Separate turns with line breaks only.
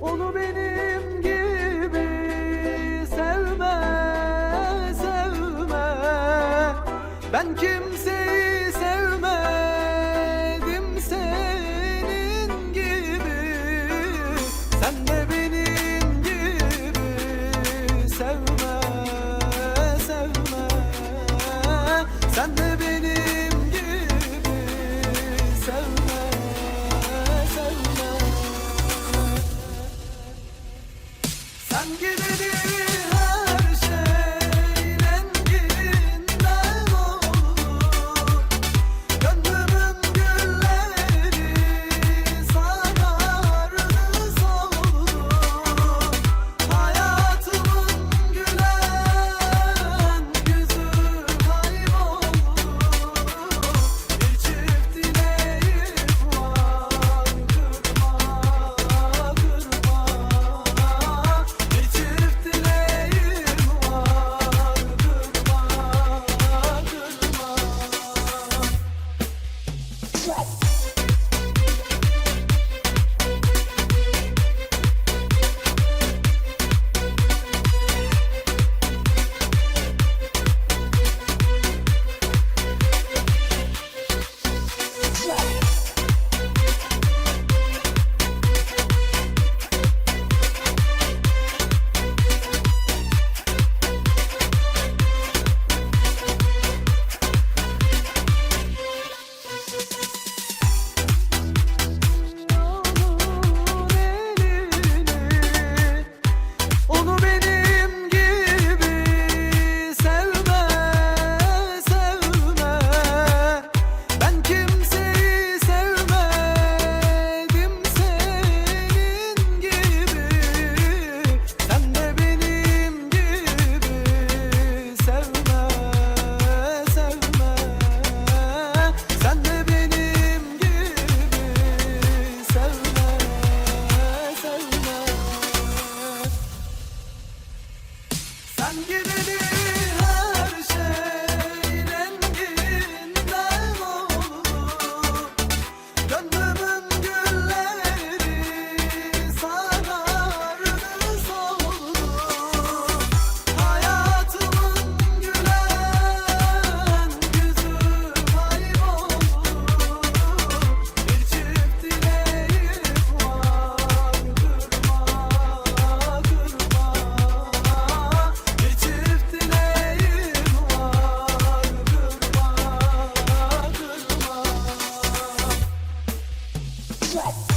Onu benim gibi sevme sevme. Ben kimseyi sevmedim senin gibi. Sen de benim gibi sevme. and give Drop.